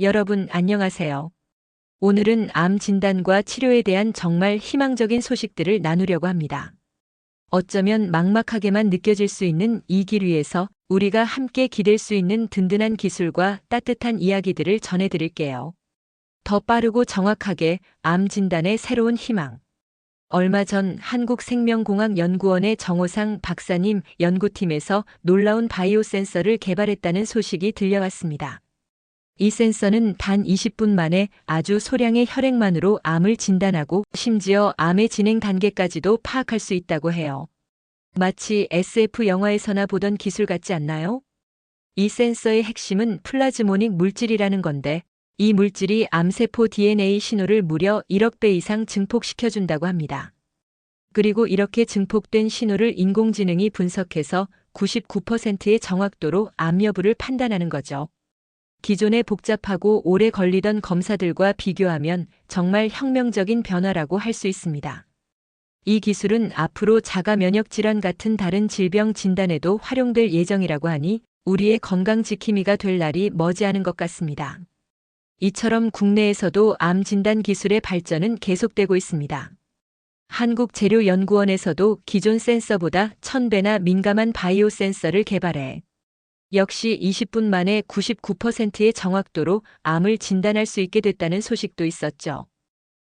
여러분 안녕하세요. 오늘은 암 진단과 치료에 대한 정말 희망적인 소식들을 나누려고 합니다. 어쩌면 막막하게만 느껴질 수 있는 이 길 위에서 우리가 함께 기댈 수 있는 든든한 기술과 따뜻한 이야기들을 전해드릴게요. 더 빠르고 정확하게 암 진단의 새로운 희망. 얼마 전 한국생명공학연구원의 정호상 박사님 연구팀에서 놀라운 바이오 센서를 개발했다는 소식이 들려왔습니다. 이 센서는 단 20분 만에 아주 소량의 혈액만으로 암을 진단하고 심지어 암의 진행 단계까지도 파악할 수 있다고 해요. 마치 SF 영화에서나 보던 기술 같지 않나요? 이 센서의 핵심은 플라즈모닉 물질이라는 건데 이 물질이 암세포 DNA 신호를 무려 1억 배 이상 증폭시켜준다고 합니다. 그리고 이렇게 증폭된 신호를 인공지능이 분석해서 99%의 정확도로 암 여부를 판단하는 거죠. 기존의 복잡하고 오래 걸리던 검사들과 비교하면 정말 혁명적인 변화라고 할 수 있습니다. 이 기술은 앞으로 자가 면역 질환 같은 다른 질병 진단에도 활용될 예정이라고 하니 우리의 건강 지킴이가 될 날이 머지않은 것 같습니다. 이처럼 국내에서도 암 진단 기술의 발전은 계속되고 있습니다. 한국재료연구원에서도 기존 센서보다 1000배나 민감한 바이오 센서를 개발해 역시 20분 만에 99%의 정확도로 암을 진단할 수 있게 됐다는 소식도 있었죠.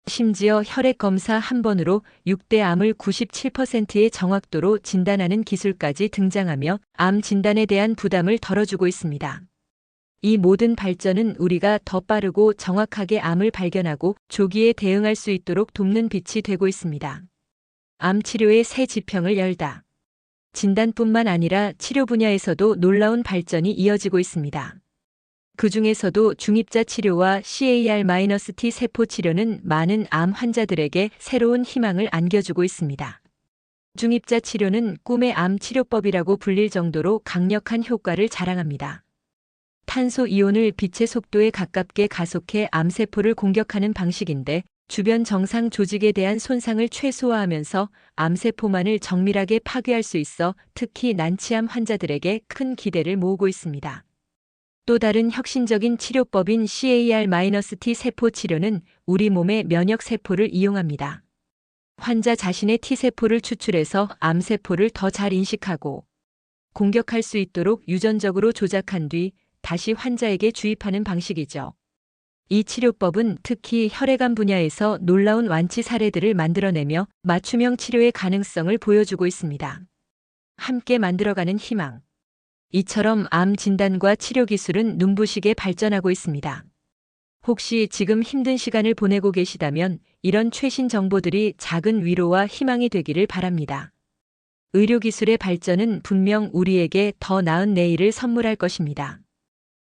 심지어 혈액 검사 한 번으로 6대 암을 97%의 정확도로 진단하는 기술까지 등장하며 암 진단에 대한 부담을 덜어주고 있습니다. 이 모든 발전은 우리가 더 빠르고 정확하게 암을 발견하고 조기에 대응할 수 있도록 돕는 빛이 되고 있습니다. 암 치료의 새 지평을 열다. 진단뿐만 아니라 치료 분야에서도 놀라운 발전이 이어지고 있습니다. 그 중에서도 중입자 치료와 CAR-T 세포 치료는 많은 암 환자들에게 새로운 희망을 안겨주고 있습니다. 중입자 치료는 꿈의 암 치료법이라고 불릴 정도로 강력한 효과를 자랑합니다. 탄소 이온을 빛의 속도에 가깝게 가속해 암세포를 공격하는 방식인데 주변 정상 조직에 대한 손상을 최소화하면서 암세포만을 정밀하게 파괴할 수 있어 특히 난치암 환자들에게 큰 기대를 모으고 있습니다. 또 다른 혁신적인 치료법인 CAR-T 세포 치료는 우리 몸의 면역 세포를 이용합니다. 환자 자신의 T세포를 추출해서 암세포를 더 잘 인식하고 공격할 수 있도록 유전적으로 조작한 뒤 다시 환자에게 주입하는 방식이죠. 이 치료법은 특히 혈액암 분야에서 놀라운 완치 사례들을 만들어내며 맞춤형 치료의 가능성을 보여주고 있습니다. 함께 만들어가는 희망. 이처럼 암 진단과 치료 기술은 눈부시게 발전하고 있습니다. 혹시 지금 힘든 시간을 보내고 계시다면 이런 최신 정보들이 작은 위로와 희망이 되기를 바랍니다. 의료기술의 발전은 분명 우리에게 더 나은 내일을 선물할 것입니다.